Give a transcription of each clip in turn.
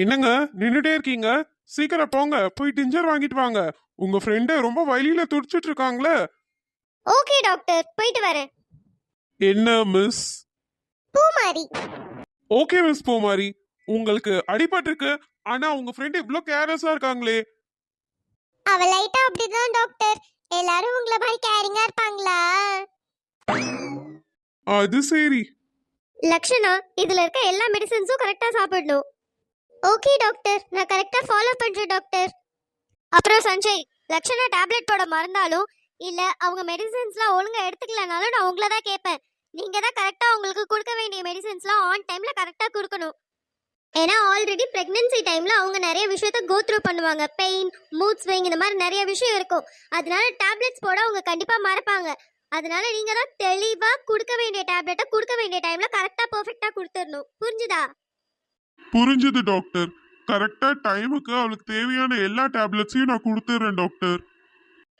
என்னங்க? நின்னுட்டே இருக்கீங்க. சீக்கிரம் போங்க. போய் டிஞ்சர் வாங்கிட்டு வாங்க. உங்க ஃப்ரெண்டு ரொம்ப வழியில துடிச்சிட்டு இருக்காங்களே ஓகே டாக்டர். போயிட்டு வரேன். என்ன miss Poomari. Okay miss Poomari. உங்களுக்கு அடிபட்டிருக்கு. ஆனா உங்க ஃப்ரெண்ட் இவ்ளோ கேர்லெஸ்ஸா இருக்காங்களே. அவ லைட்டா அப்படிதான் டாக்டர். எல்லாரும் உங்கள மாதிரி கேரிங்கா இருப்பாங்களா? அது சரி. லக்ஷனா இதுல இருக்க எல்லா மெடிசன்ஸும் கரெக்டா சாப்பிடணும். ஓகே டாக்டர் நான் கரெக்டாக ஃபாலோ பண்ணுறேன் டாக்டர் அப்புறம் சஞ்சய் லக்ஷனா டேப்லெட் போட மறந்தாலும் இல்லை அவங்க மெடிசன்ஸ்லாம் ஒழுங்காக எடுத்துக்கலனாலும் நான் உங்களை தான் கேட்பேன் நீங்கள் தான் கரெக்டாக உங்களுக்கு கொடுக்க வேண்டிய மெடிசன்ஸ்லாம் ஆன் டைமில் கரெக்டாக கொடுக்கணும். ஏன்னா ஆல்ரெடி ப்ரெக்னென்சி டைமில் அவங்க நிறைய விஷயத்த கோ த்ரூ பண்ணுவாங்க. பெயின் மூட் ஸ்விங் இந்த மாதிரி நிறைய விஷயம் இருக்கும். அதனால டேப்லெட்ஸ் போட அவங்க கண்டிப்பாக மறப்பாங்க. அதனால நீங்கள் தான் தெளிவாக கொடுக்க வேண்டிய டேப்லெட்டை கொடுக்க வேண்டிய டைமில் கரெக்டாக பர்ஃபெக்டாக கொடுத்துடணும். புரிஞ்சுதா? புரிஞ்சது டாக்டர் கரெக்டா டைமுக்கு அவளுக்கு தேவையான எல்லா டேப்லெட்ஸையும் நான் கொடுத்துறேன் டாக்டர்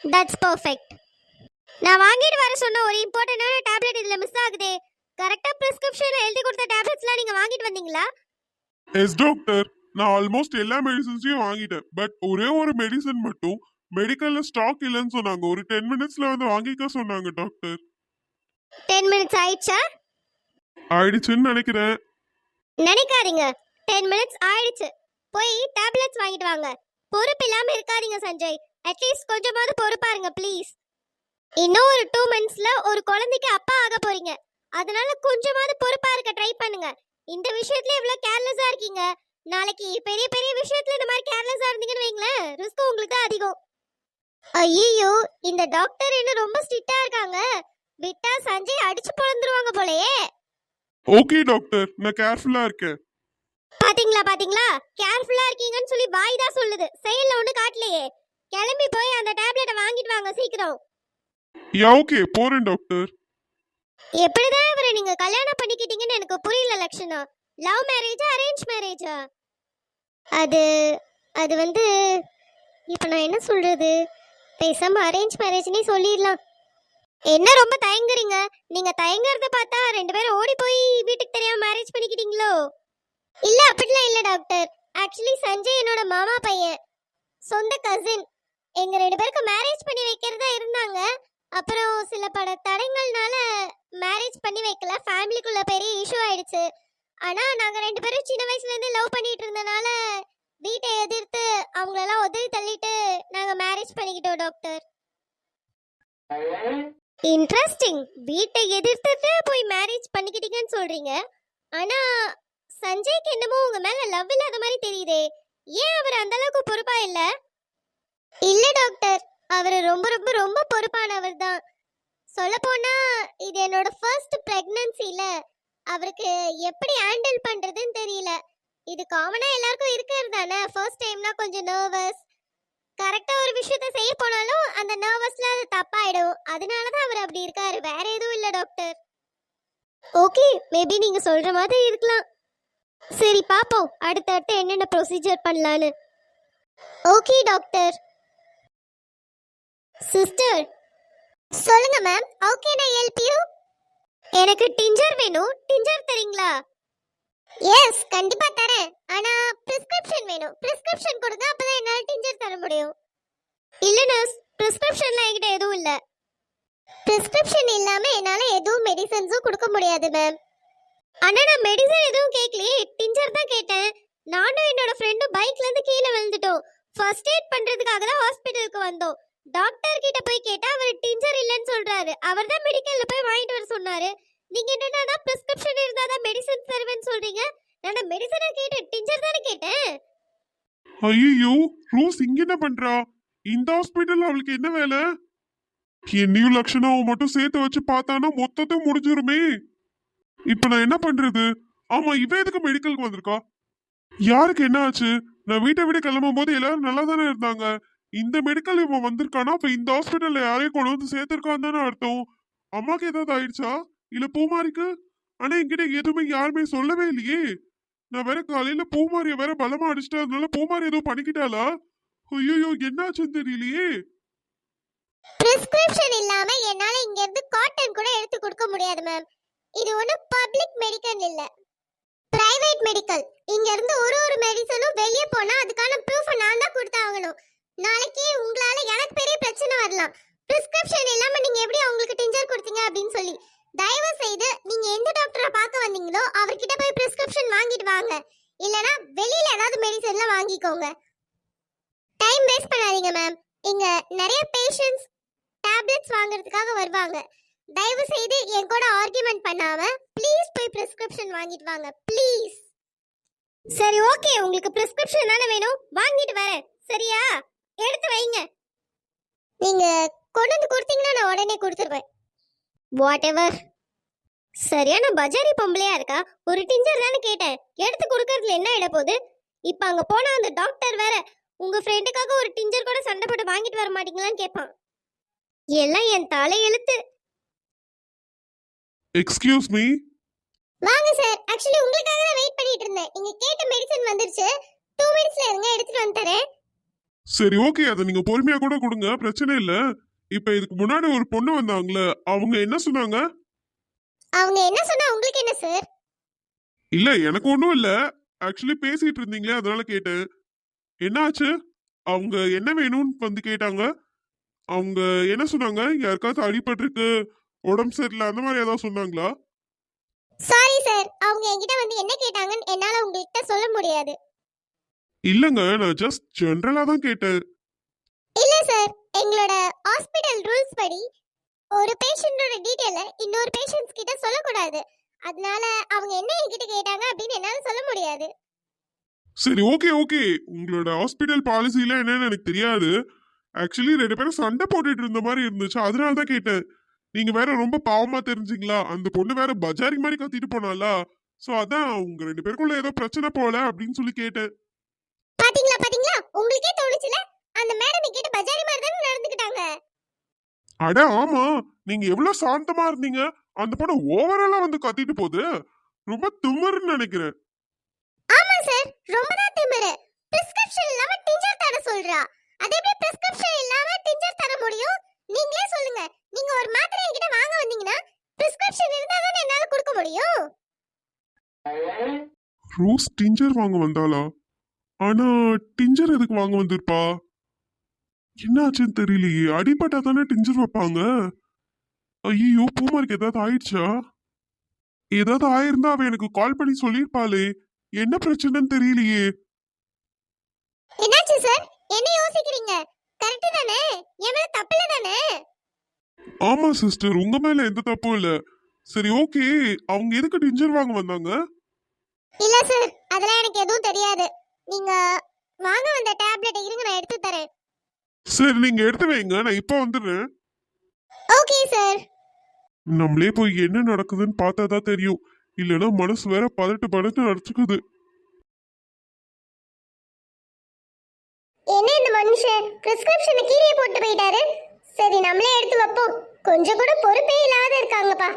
தட்ஸ் பெர்ஃபெக்ட் நான் வாங்கிட்டு வர சொன்ன ஒரு இம்பார்ட்டன்டான டேப்லெட் இதுல மிஸ் ஆகுதே. கரெக்டா பிரிஸ்கிரிப்ஷன்ல எழுதி கொடுத்த டேப்லெட்ஸ்லாம் நீங்க வாங்கிட்டு வந்தீங்களா? எஸ் டாக்டர் நான் ஆல்மோஸ்ட் எல்லா மெடிசன்ஸையும் வாங்கிட்டேன். பட் ஒரே ஒரு மெடிசன் மட்டும் மெடிக்கல்ல ஸ்டாக் இல்லைன்னு சொன்னாங்க. ஒரு டென் மினிட்ஸ்ல வந்து வாங்கிக்க சொன்னாங்க டாக்டர் டென் மினிட்ஸ் ஆயிடுச்சா? ஆயிடுச்சுன்னு நினைக்கிறேன். நினைக்காதீங்க. டென் மினிட்ஸ் ஆயிடுச்சு. போய் டேப்லெட்ஸ் வாங்கிட்டு வாங்க. பொறுப்பு இல்லாம இருக்காதீங்க சஞ்சய். அட்லீஸ்ட் கொஞ்சமாவது பொறுப்பா இருங்க ப்ளீஸ் இன்னும் ஒரு டூ மந்த்ஸ்ல ஒரு குழந்தைக்கு அப்பா ஆக போறீங்க. அதனால கொஞ்சமாவது பொறுப்பா இருக்க ட்ரை பண்ணுங்க. இந்த விஷயத்துல இவ்வளவு கேர்லெஸ்ஸா இருக்கீங்க. நாளைக்கு பெரிய பெரிய விஷயத்துல இந்த மாதிரி கேர்லெஸ்ஸா இருந்தீங்கன்னு வைங்களேன் ரிஸ்க் உங்களுக்கு தான் அதிகம். ஐயோ இந்த டாக்டர் என்ன ரொம்ப ஸ்ட்ரிக்டா இருக்காங்க? விட்டா சஞ்சய் அடிச்சு பொழந்துருவாங்க போலயே. ஓகே டாக்டர் நான் கேர்ஃபுல்லா இருக்கேன். பாத்தீங்களா பாத்தீங்களா? கேர்ஃபுல்லா இருக்கீங்கன்னு சொல்லி வாய் தான் சொல்லுது. செயல்ல ஒண்ணு காட்டலையே. கிளம்பி போய் அந்த டேப்லெட்டை வாங்கிட்டு வாங்க சீக்கிரம். யா ஓகே போறேன் டாக்டர் எப்படிதான் இவரை நீங்க கல்யாணம் பண்ணிக்கிட்டீங்கன்னு எனக்கு புரியல லக்ஷனா. லவ் மேரேஜா அரேஞ்ச் மேரேஜா அது அது வந்து இப்போ நான் என்ன சொல்றது? பேசாம அரேஞ்ச் மேரேஜ்னே சொல்லிடலாம். என்ன ரொம்ப தயங்குறீங்க? நீங்க தயங்குறத பார்த்தா ரெண்டு பேரும் ஓடி போய் வீட்டுக்கு தெரியாம மேரேஜ் பண்ணிக்கிட்டீங்களோ? இல்ல அப்படிலாம் இல்ல டாக்டர் ஆக்சுவலி சஞ்சய் என்னோட மாமா பையன். சொந்த கசின் எங்க ரெண்டு பேருக்கு மேரேஜ் பண்ணி வைக்கிறதா இருந்தாங்க. அப்புறம் சில பல தடங்கள்னால மேரேஜ் பண்ணி வைக்கல. ஃபேமிலிக்குள்ள பெரிய இஷ்யூ ஆயிடுச்சு. ஆனா நாங்க ரெண்டு பேரும் சின்ன வயசுல இருந்து லவ் பண்ணிட்டு இருந்தனால வீட்டை எதிர்த்து அவங்களெல்லாம் உதவி தள்ளிட்டு நாங்க மேரேஜ் பண்ணிக்கிட்டோம் டாக்டர் இன்ட்ரெஸ்டிங் வீட்டை எதிர்த்துட்டு போய் மேரேஜ் பண்ணிக்கிட்டீங்கன்னு சொல்றீங்க. ஆனா சஞ்சய்க்கு என்னமோ உங்க மேல லவ் இல்லாத மாதிரி தெரியுதே. ஏன் அவர் அந்த அளவுக்கு பொறுப்பா இல்ல? இல்ல டாக்டர் அவர் ரொம்ப ரொம்ப ரொம்ப பொறுப்பானவர் தான். சொல்ல போனா இது என்னோட ஃபர்ஸ்ட் பிரெக்னன்சில அவருக்கு எப்படி ஹேண்டில் பண்றதுன்னு தெரியல. இது காமனா எல்லாருக்கும் இருக்கிறது தானே? ஃபர்ஸ்ட் டைம்னா கொஞ்சம் நர்வஸ் கரெக்டா ஒரு விஷயத்த செய்ய போனாலும் அந்த நர்வஸ்ல அது தப்பாயிடும். அதனால தான் அவர் அப்படி இருக்காரு. வேற எதுவும் இல்ல டாக்டர் ஓகே மேபி நீங்க சொல்ற மாதிரி இருக்கலாம். சரி பாப்போம். அடுத்தடுத்து என்னென்ன ப்ரொசீஜர் பண்ணலான்னு. ஓகே டாக்டர் சிஸ்டர் சொல்லுங்க ma'am how can I help you எனக்கு டிஞ்சர் வேணும். டிஞ்சர் தரீங்களா? எஸ் கண்டிப்பா தரேன். ஆனா பிரிஸ்கிரிப்ஷன் வேணும். பிரிஸ்கிரிப்ஷன் கொடுங்க அப்பதான் என்னால டிஞ்சர் தர முடியும். இல்ல நர்ஸ் பிரிஸ்கிரிப்ஷன்லாம் என்கிட்ட எதுவும் இல்ல. பிரிஸ்கிரிப்ஷன் இல்லாம என்னால எதுவும் மெடிசன்ஸும் கொடுக்க முடியாது மேம் அண்ணா நான் மெடிசன் எதுவும் கேட்கலையே டிஞ்சர் தான் கேட்டேன். நானும் என்னோட ஃப்ரெண்டும் பைக்ல இருந்து கீழே விழுந்துட்டோம். ஃபர்ஸ்ட் எய்ட் பண்றதுக்காக தான் ஹாஸ்பிட்டலுக்கு வந்தோம். டாக்டர் கிட்ட போய் கேட்டா அவர் டிஞ்சர் இல்லைன்னு சொல்றாரு. அவர் தான் மெடிக்கல்ல போய் வாங்கிட்டு வர சொன்னாரு. நீங்க என்னன்னா பிரிஸ்கிரிப்ஷன் இருந்தா தான் மெடிசன் தருவேன்னு சொல்றீங்க? நான் மெடிசனை கேட்டேன். டிஞ்சர் தானே கேட்டேன். ஐயோ ரோஸ் இங்க என்ன பண்றா? இந்த ஹாஸ்பிட்டல் அவளுக்கு என்ன வேலை? என்னையும் லட்சணாவை மட்டும் சேர்த்து வச்சு பார்த்தானா மொத்தத்தை முடிஞ்சிருமே. இப்ப நான் என்ன பண்றது? ஆமா இவ எதுக்கு மெடிக்கலுக்கு வந்திருக்கா? யாருக்கு என்ன ஆச்சு? நான் வீட்டை விட கிளம்பும் போது எல்லாரும் நல்லா தானே இருந்தாங்க. இந்த மெடிக்கல் இவன் வந்திருக்கானா? அப்ப இந்த ஹாஸ்பிட்டல்ல யாரையும் கொண்டு வந்து சேர்த்திருக்கான்னு தானே அர்த்தம். அம்மாக்கு ஏதாவது ஆயிடுச்சா? இல்ல பூமாரிக்கு? ஆனா என்கிட்ட எதுவுமே யாருமே சொல்லவே இல்லையே. நான் வேற காலையில பூமாரிய வேற பலமா அடிச்சிட்டா அதனால பூமாரி எதுவும் பண்ணிக்கிட்டாளா? ஐயோ என்னாச்சுன்னு தெரியலையே. பிரிஸ்கிரிப்ஷன் இல்லாம என்னால இங்க இருந்து காட்டன் கூட எடுத்து கொடுக்க முடியாது மேம் இது ஒண்ணு பப்ளிக் மெடிக்கல் இல்ல. பிரைவேட் மெடிக்கல் இங்க இருந்து ஒரு ஒரு மெடிசனும் வாங்கணும் நாளைக்கே உங்களால எனக்கு பெரிய பிரச்சனை வரலாம். பிரிஸ்கிரிப்ஷன் இல்லாம நீங்க எப்படி அவங்களுக்கு டிஞ்சர் கொடுத்தீங்க அப்படின்னு சொல்லி. தயவு செய்து நீங்க எந்த டாக்டரை பார்க்க வந்தீங்களோ அவர்கிட்ட போய் பிரிஸ்கிரிப்ஷன் வாங்கிட்டு வாங்க. இல்லனா வெளியில ஏதாவது மெடிசன்ல வாங்கிக்கோங்க. டைம் வேஸ்ட் பண்ணாதீங்க மேம் இங்க நிறைய பேஷண்ட்ஸ் டேப்லெட்ஸ் வாங்குறதுக்காக வருவாங்க. தயவு செய்து என் கூட ஆர்கியூமெண்ட் பண்ணாம ப்ளீஸ் போய் பிரிஸ்கிரிப்ஷன் வாங்கிட்டு வாங்க ப்ளீஸ் சரி ஓகே உங்களுக்கு பிரிஸ்கிரிப்ஷன் தானே வேணும்? வாங்கிட்டு வரேன். சரியா? எடுத்து வைங்க. நீங்க கொண்டு வந்து கொடுத்தீங்கன்னா நான் உடனே கொடுத்துருவேன். வாட் எவர் சரியான பஜாரி பொம்பளையா இருக்கா? ஒரு டிஞ்சர் தானே கேட்டேன். எடுத்து கொடுக்கறதுல என்ன இட போகுது? இப்போ அங்க போனா அந்த டாக்டர் வேற உங்க ஃப்ரெண்டுக்காக ஒரு டிஞ்சர் கூட சண்டை போட்டு வாங்கிட்டு வர மாட்டீங்களான்னு கேட்பான் எல்லாம் என் தலை எழுத்து எக்ஸ்கியூஸ் மீ வாங்க சார் ஆக்சுவலி உங்களுக்காக தான் வெயிட் பண்ணிட்டு இருந்தேன். நீங்க கேட்ட மெடிசன் வந்துருச்சு. டூ மினிட்ஸ்ல இருங்க எடுத்துட்டு வந்து தரேன். சரி ஓகே அதை நீங்க பொறுமையா கூட கொடுங்க. பிரச்சனை இல்ல. இப்ப இதுக்கு முன்னாடி ஒரு பொண்ணு வந்தாங்களே அவங்க என்ன சொன்னாங்க? அவங்க என்ன சொன்னா உங்களுக்கு என்ன சார் இல்ல எனக்கு ஒன்றும் இல்ல. ஆக்சுவலி பேசிட்டு இருந்தீங்களே அதனால கேட்டேன். என்னாச்சு? அவங்க என்ன வேணும்னு வந்து கேட்டாங்க. அவங்க என்ன சொன்னாங்க? யாருக்காவது அடிபட்டிருக்கு. உடம்பு சரியில்லை அந்த மாதிரி ஏதாவது சொன்னாங்களா? சாரி சார் அவங்க என்கிட்ட வந்து என்ன கேட்டாங்கன்னு என்னால உங்ககிட்ட சொல்ல முடியாது. இல்லங்க நான் ஜஸ்ட் ஜென்ரலா தான் கேட்டேன். இல்ல சார் எங்களோட ஹாஸ்பிடல் ரூல்ஸ் படி ஒரு பேஷண்டோட டீடைல இன்னொரு பேஷண்ட்ஸ் கிட்ட சொல்லக்கூடாது. அதனால அவங்க என்ன என்கிட்ட கேட்டாங்க அப்படின்னு என்னால சொல்ல முடியாது. சரி ஓகே ஓகே உங்களோட ஹாஸ்பிட்டல் பாலிசில என்னன்னு எனக்கு தெரியாது. ஆக்சுவலி ரெண்டு பேரும் சண்டை போட்டுட்டு இருந்த மாதிரி இருந்துச்சு. அதனால தான் கேட்டேன். நீங்க வேற ரொம்ப பாவமா தெரிஞ்சீங்களா? அந்த பொண்ணு வேற பஜாரி மாதிரி கத்திட்டு போனாலா சோ அதான் உங்க ரெண்டு பேருக்குள்ள ஏதோ பிரச்சனை போல அப்படின்னு சொல்லி கேட்டேன். பாத்தீங்களா பாத்தீங்களா? உங்களுக்கே தோணுச்சுல? அந்த மேடம் என்கிட்ட பஜாரி மாதிரி தானே நடந்துக்கிட்டாங்க. அட ஆமா. நீங்க எவ்வளவு சாந்தமா இருந்தீங்க. அந்த பொண்ணு ஓவராலா வந்து கத்திட்டு போகுது. ரொம்ப திமிருன்னு நினைக்கிறேன். ஆமா சார் ரொம்ப தான் திமிரு. பிரிஸ்கிரிப்ஷன் இல்லாம டிஞ்சர் தர சொல்றா. அது எப்படி பிரிஸ்கிரிப்ஷன் இல்லாம டிஞ்சர் தர முடியும்? நீங்களே சொல்லுங்க நீங்க ஒரு மாத்திரை என்கிட்ட வாங்க வந்தீங்கன்னா பிரிஸ்கிரிப்ஷன் இருந்தா தானே என்னால கொடுக்க முடியும் ரோஸ் டிஞ்சர் வாங்க வந்தாளா? ஆனா டிஞ்சர் எதுக்கு வாங்க வந்திருப்பா? என்னாச்சுன்னு தெரியலையே. அடிபட்டா தானே டிஞ்சர் வைப்பாங்க? ஐயோ பூமாருக்கு ஏதாவது ஆயிடுச்சா? ஏதாவது ஆயிருந்தா அவ எனக்கு கால் பண்ணி சொல்லியிருப்பாளே. என்ன பிரச்சனைன்னு தெரியலையே. என்னாச்சு சார்? என்ன யோசிக்கிறீங்க? கரெக்ட் தானே? என் மேல தப்பில்ல தானே? ஆமா சிஸ்டர். உங்க மேல எந்த தப்பும் இல்ல. சரி ஓகே. அவங்க எதுக்கு டிஞ்சர் வாங்க வந்தாங்க? இல்ல சார் அதெல்லாம் எனக்கு எதுவும் தெரியாது. நீங்க வாங்க வந்த டேப்லெட் இருங்க நான் எடுத்து தரேன். சரி நீங்க எடுத்து வைங்க நான் இப்போ வந்துடுறேன். ஓகே சார் நம்மளே போய் என்ன நடக்குதுன்னு பார்த்தா தான் தெரியும். இல்லைன்னா மனசு வேற பதட்டு பதட்டு நடிச்சுக்குது. என்ன இந்த மனுஷன்? பிரிஸ்கிரிப்ஷனை கீழே போட்டு போயிட்டாரு. சரி நம்மளே எடுத்து வைப்போம். கொஞ்சம் கூட பொறுப்பே இல்லாத இருக்காங்கப்பா.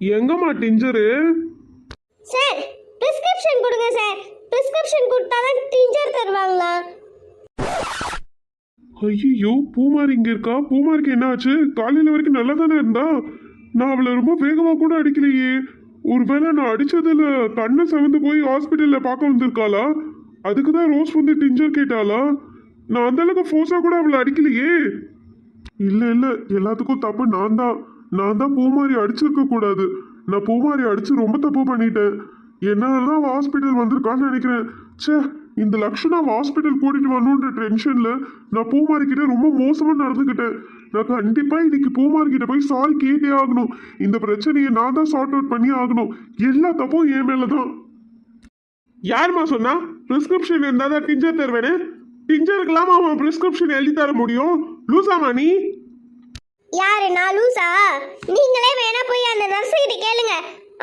எங்கம்மா டிஞ்சரு? சார் பிரிஸ்கிரிப்ஷன் கொடுங்க சார். பிரிஸ்கிரிப்ஷன் கொடுத்தா தான் டிஞ்சர் தருவாங்களா? ஐயோ பூமாரி இங்க இருக்கா? பூமாரிக்கு என்ன ஆச்சு காலையில வரைக்கும் நல்லா தானே இருந்தா? நான் அவளை ரொம்ப வேகமா கூட அடிக்கலையே. ஒருவேளை நான் அடிச்சதுல கண்ணை சவந்து போய் ஹாஸ்பிட்டல்ல பார்க்க வந்திருக்காளா? அதுக்கு தான் ரோஸ் வந்து டிஞ்சர் கேட்டாளா? நான் அந்த அளவுக்கு ஃபோர்ஸா கூட அவளை அடிக்கலையே. இல்ல இல்ல எல்லாத்துக்கும் தப்பு நான் தான். நான் தான் பூமாரி அடிச்சிருக்க கூடாது. நான் பூமாரி அடிச்சு ரொம்ப தப்பு பண்ணிட்டேன். என்னால தான் ஹாஸ்பிட்டல் வந்திருக்கான்னு நினைக்கிறேன். சே இந்த லக்ஷணா ஹாஸ்பிட்டல் கூட்டிட்டு வரணுன்ற டென்ஷன்ல நான் பூமாரி கிட்ட ரொம்ப மோசமா நடந்துக்கிட்டேன் நான் கண்டிப்பா இன்னைக்கு பூமாரி கிட்ட போய் சாரி கேட்டே ஆகணும். இந்த பிரச்சனையை நான் தான் சார்ட் அவுட் பண்ணி ஆகணும். எல்லா தப்பும் என் மேலதான். யாருமா சொன்னா? பிரிஸ்கிரிப்ஷன் இருந்தா தான் டிஞ்சர் தருவேனே டிஞ்சருக்கெல்லாம் அவன் பிரிஸ்கிரிப்ஷன் எழுதி தர முடியும்? லூசாமா நீ? யாரு? நான் லூசா நீங்களே வேணா போய் அந்த நர்ஸ் கிட்ட கேளுங்க.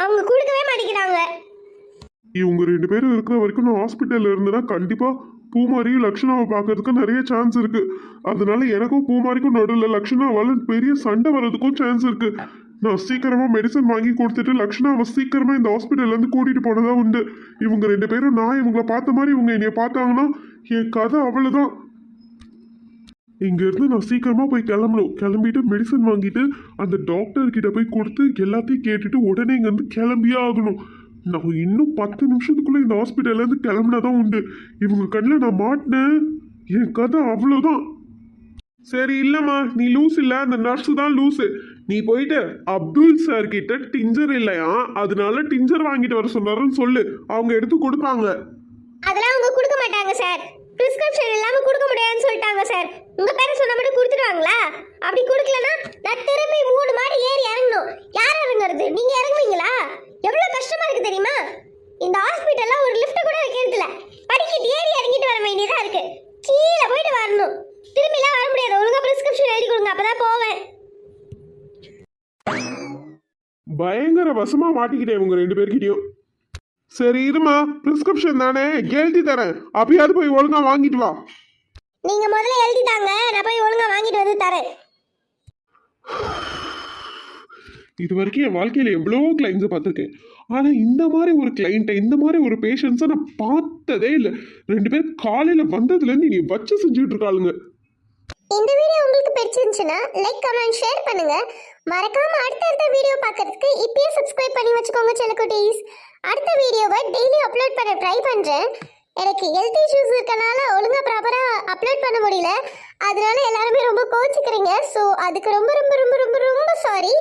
அவங்க கொடுக்கவே மாட்டேங்கிறாங்க. இவங்க ரெண்டு பேரும் இருக்கிற வரைக்கும் நான் ஹாஸ்பிட்டல்ல இருந்தேன்னா கண்டிப்பா பூமாரியும் லக்ஷணாவை பார்க்கறதுக்கு நிறைய சான்ஸ் இருக்கு. அதனால எனக்கும் பூமாரிக்கும் நடுவில் லக்ஷணாவால பெரிய சண்டை வர்றதுக்கும் சான்ஸ் இருக்கு. நான் சீக்கிரமா மெடிசன் வாங்கி கொடுத்துட்டு லக்ஷணாவை சீக்கிரமா இந்த ஹாஸ்பிட்டல்ல இருந்து கூட்டிட்டு போனதா உண்டு. இவங்க ரெண்டு பேரும் நான் இவங்களை பார்த்த மாதிரி இவங்க என்னைய பார்த்தாங்கன்னா என் கதை அவ்வளவுதான். இங்கேருந்து நான் சீக்கிரமாக போய் கிளம்பணும். கிளம்பிட்டு மெடிசன் வாங்கிட்டு அந்த டாக்டர்கிட்ட போய் கொடுத்து எல்லாத்தையும் கேட்டுட்டு உடனே இங்கேருந்து கிளம்பியே ஆகணும். நான் இன்னும் பத்து நிமிஷத்துக்குள்ளே இந்த ஹாஸ்பிட்டல்லேருந்து கிளம்புனா தான் உண்டு. இவங்க கண்ணில் நான் மாட்டினேன். என் கதை அவ்வளோதான் சரி இல்லைம்மா நீ லூஸ் இல்லை. அந்த நர்ஸு தான் லூஸு நீ போயிட்டு அப்துல் சார் கிட்ட டிஞ்சர் இல்லையா? அதனால டிஞ்சர் வாங்கிட்டு வர சொன்னாருன்னு சொல்லு. அவங்க எடுத்து கொடுப்பாங்க. அதெல்லாம் அவங்க கொடுக்க மாட்டாங்க சார் பிரிஸ்கிரிப்ஷன் இல்லாம கொடுக்க சார். உங்க பேரை சொன்ன மட்டும் கொடுத்துருவாங்களா? அப்படி கொடுக்கலனா நான் திரும்பி மூணு மாடி ஏறி இறங்கணும். யார் இறங்குறது? நீங்க இறங்குவீங்களா? எவ்வளவு கஷ்டமா இருக்கு தெரியுமா? இந்த ஹாஸ்பிட்டல்ல ஒரு லிஃப்ட் கூட வைக்கிறது இல்ல படிக்கட்டு ஏறி இறங்கிட்டு வர வேண்டியதா இருக்கு. கீழே போயிட்டு வரணும். திரும்பிலாம் வர முடியாது. ஒழுங்கா பிரிஸ்கிரிப்ஷன் எழுதி கொடுங்க. அப்பதான் போவேன். பயங்கர வசமா மாட்டிக்கிட்டேன் இவங்க ரெண்டு பேர்கிட்டயும். சரி இருமா. பிரிஸ்கிரிப்ஷன் தானே. எழுதி தரேன். அப்பயாவது போய் ஒழுங்கா வாங்கிட்டு வா. நீங்க முதல்ல எழுதிட்டாங்க நான் போய் ஒழுங்கா வாங்கிட்டு வந்து தரேன். இது வரைக்கும் என் வாழ்க்கையில் எவ்வளோ கிளைண்ட்ஸை பார்த்துருக்கேன். ஆனால் இந்த மாதிரி ஒரு கிளைண்ட்டை இந்த மாதிரி ஒரு பேஷண்ட்ஸை நான் பார்த்ததே இல்லை. ரெண்டு பேர் காலையில் வந்ததுலேருந்து நீ வச்சு செஞ்சுட்டு இருக்காளுங்க. இந்த வீடியோ உங்களுக்கு பிடிச்சிருந்துச்சுன்னா லைக் கமெண்ட் ஷேர் பண்ணுங்க. மறக்காம அடுத்தடுத்த வீடியோ பார்க்கறதுக்கு இப்பயே சப்ஸ்கிரைப் பண்ணி வச்சுக்கோங்க செல்லக்குட்டீஸ். அடுத்த வீடியோவை டெய்லி அப்லோட் பண்ண ட்ரை பண்றேன். எனக்கு ஹெல்த் இஷ்யூஸ் இருக்கனால ஒழுங்காக ப்ராப்பராக அப்லோட் பண்ண முடியல. அதனால எல்லாருமே ரொம்ப கோச்சிக்கிறீங்க. ஸோ அதுக்கு ரொம்ப ரொம்ப ரொம்ப ரொம்ப ரொம்ப சாரி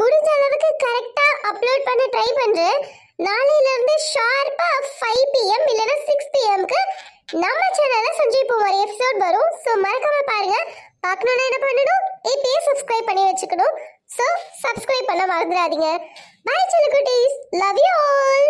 முடிஞ்ச அளவுக்கு கரெக்டாக அப்லோட் பண்ண ட்ரை பண்ணுறேன் நாளையிலேருந்து இருந்து ஃபைவ் பிஎம் இல்லைன்னா சிக்ஸ் பிஎம்க்கு நம்ம சேனலில் சஞ்சய் பூமாரி எபிசோட் வரும். ஸோ மறக்காமல் பாருங்கள் பார்க்கணுன்னா என்ன பண்ணணும்? இப்பயே சப்ஸ்கிரைப் பண்ணி வச்சுக்கணும். ஸோ சப்ஸ்கிரைப் பண்ண மறந்துடாதீங்க. பை குட்டீஸ். Love you all